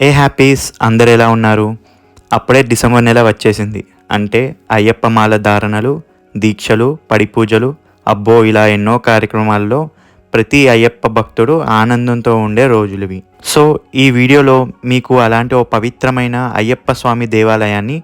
ఏ happies అందరు ఎలా ఉన్నారు? అప్పుడే డిసెంబర్ నెల వచ్చేసింది. అంటే అయ్యప్ప మాల ధారణలు దీక్షలు పడిపూజలు అబ్బో ఇలా ఎన్నో కార్యక్రమాల్లో ప్రతి అయ్యప్ప భక్తుడు ఆనందంతో ఉండే రోజులువి. సో ఈ వీడియోలో మీకు అలాంటి ఓ పవిత్రమైన అయ్యప్ప స్వామి దేవాలయాన్ని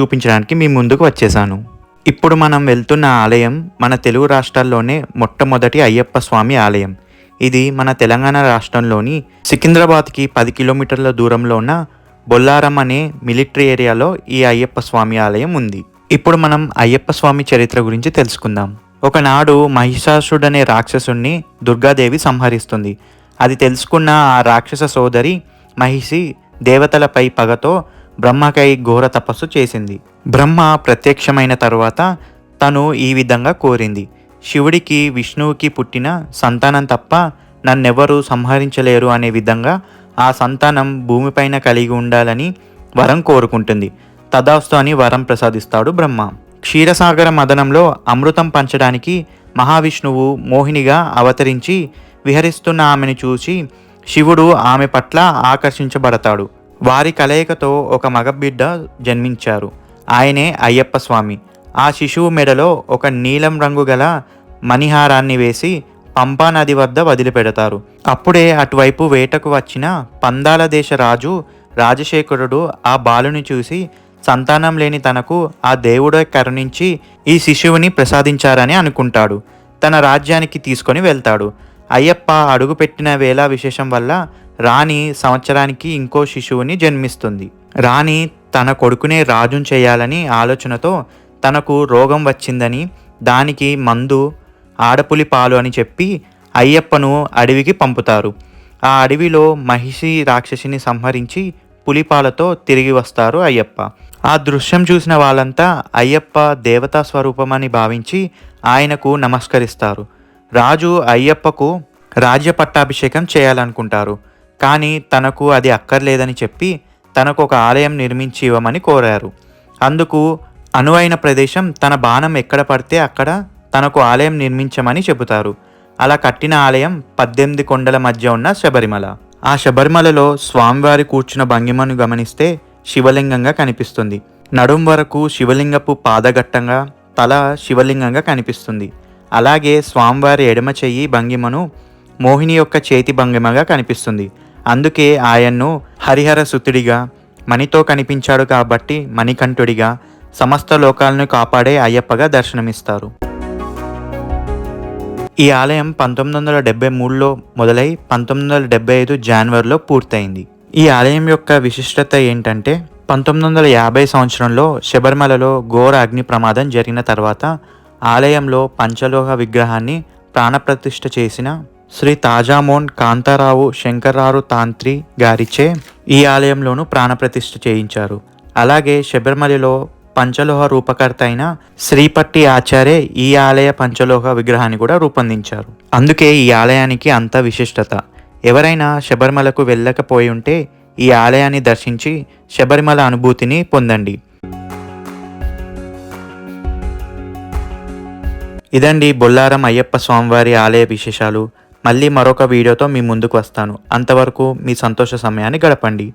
చూపించడానికి మీ ముందుకు వచ్చేసాను. ఇప్పుడు మనం వెళ్తున్న ఆలయం మన తెలుగు రాష్ట్రాల్లోనే మొట్టమొదటి అయ్యప్ప స్వామి ఆలయం. ఇది మన తెలంగాణ రాష్ట్రంలోని సికింద్రాబాద్కి పది కిలోమీటర్ల దూరంలో ఉన్న బొల్లారం అనే మిలిటరీ ఏరియాలో ఈ అయ్యప్ప స్వామి ఆలయం ఉంది. ఇప్పుడు మనం అయ్యప్ప స్వామి చరిత్ర గురించి తెలుసుకుందాం. ఒకనాడు మహిషాసుడనే రాక్షసుణ్ణి దుర్గాదేవి సంహరిస్తుంది. అది తెలుసుకున్న ఆ రాక్షస సోదరి మహిషి దేవతలపై పగతో బ్రహ్మకై ఘోర తపస్సు చేసింది. బ్రహ్మ ప్రత్యక్షమైన తరువాత తను ఈ విధంగా కోరింది. శివుడికి విష్ణువుకి పుట్టిన సంతానం తప్ప నన్నెవరూ సంహరించలేరు అనే విధంగా ఆ సంతానం భూమిపైన కలిగి ఉండాలని వరం కోరుకుంటుంది. తదాస్తు అని వరం ప్రసాదిస్తాడు బ్రహ్మ. క్షీరసాగర మదనంలో అమృతం పంచడానికి మహావిష్ణువు మోహినిగా అవతరించి విహరిస్తున్న ఆమెను చూసి శివుడు ఆమె పట్ల ఆకర్షించబడతాడు. వారి కలయికతో ఒక మగబిడ్డ జన్మించారు. ఆయనే అయ్యప్ప స్వామి. ఆ శిశువు మెడలో ఒక నీలం రంగు గల మణిహారాన్ని వేసి పంపా నది వద్ద వదిలిపెడతారు. అప్పుడే అటువైపు వేటకు వచ్చిన పందాల దేశ రాజు రాజశేఖరుడు ఆ బాలుని చూసి సంతానం లేని తనకు ఆ దేవుడే కరుణించి ఈ శిశువుని ప్రసాదించారని అనుకుంటాడు. తన రాజ్యానికి తీసుకొని వెళ్తాడు. అయ్యప్ప అడుగుపెట్టిన వేళ విశేషం వల్ల రాణి సంవత్సరానికి ఇంకో శిశువుని జన్మిస్తుంది. రాణి తన కొడుకునే రాజును చేయాలని ఆలోచనతో తనకు రోగం వచ్చిందని దానికి మందు ఆడపులి పాలు అని చెప్పి అయ్యప్పను అడవికి పంపుతారు. ఆ అడవిలో మహిషి రాక్షసిని సంహరించి పులిపాలతో తిరిగి వస్తారు అయ్యప్ప. ఆ దృశ్యం చూసిన వాళ్ళంతా అయ్యప్ప దేవతా స్వరూపమని భావించి ఆయనకు నమస్కరిస్తారు. రాజు అయ్యప్పకు రాజ్య పట్టాభిషేకం చేయాలనుకుంటారు. కానీ తనకు అది అక్కర్లేదని చెప్పి తనకు ఒక ఆలయం నిర్మించి ఇవ్వమని కోరారు. అందుకు అనువైన ప్రదేశం తన బాణం ఎక్కడ పడితే అక్కడ తనకు ఆలయం నిర్మించమని చెబుతారు. అలా కట్టిన ఆలయం పద్దెనిమిది కొండల మధ్య ఉన్న శబరిమల. ఆ శబరిమలలో స్వామివారి కూర్చున్న భంగిమను గమనిస్తే శివలింగంగా కనిపిస్తుంది. నడుం వరకు శివలింగపు పాదఘట్టంగా తల శివలింగంగా కనిపిస్తుంది. అలాగే స్వామివారి ఎడమ చెయ్యి భంగిమను మోహిని యొక్క చేతి భంగిమగా కనిపిస్తుంది. అందుకే ఆయన్ను హరిహర సుతుడిగా మణితో కనిపించాడు కాబట్టి మణికంఠుడిగా సమస్త లోకాలను కాపాడే అయ్యప్పగా దర్శనమిస్తారు. ఈ ఆలయం పంతొమ్మిది వందల డెబ్బై మూడులో మొదలై పంతొమ్మిది వందల డెబ్బై ఐదు జనవరిలో పూర్తయింది. ఈ ఆలయం యొక్క విశిష్టత ఏంటంటే పంతొమ్మిది వందల యాభై సంవత్సరంలో శబరిమలలో ఘోర అగ్ని ప్రమాదం జరిగిన తర్వాత ఆలయంలో పంచలోహ విగ్రహాన్ని ప్రాణప్రతిష్ఠ చేసిన శ్రీ తాజామోన్ కాంతారావు శంకర్రావు తాంత్రి గారిచే ఈ ఆలయంలోనూ ప్రాణప్రతిష్ఠ చేయించారు. అలాగే శబరిమలలో పంచలోహ రూపకర్త అయిన శ్రీపట్టి ఆచార్య ఈ ఆలయ పంచలోహ విగ్రహాన్ని కూడా రూపొందించారు. అందుకే ఈ ఆలయానికి అంత విశిష్టత. ఎవరైనా శబరిమలకు వెళ్ళకపోయి ఉంటే ఈ ఆలయాన్ని దర్శించి శబరిమల అనుభూతిని పొందండి. ఇదండి బొల్లారం అయ్యప్ప స్వామివారి ఆలయ విశేషాలు. మళ్ళీ మరొక వీడియోతో మీ ముందుకు వస్తాను. అంతవరకు మీ సంతోష సమయాన్ని గడపండి.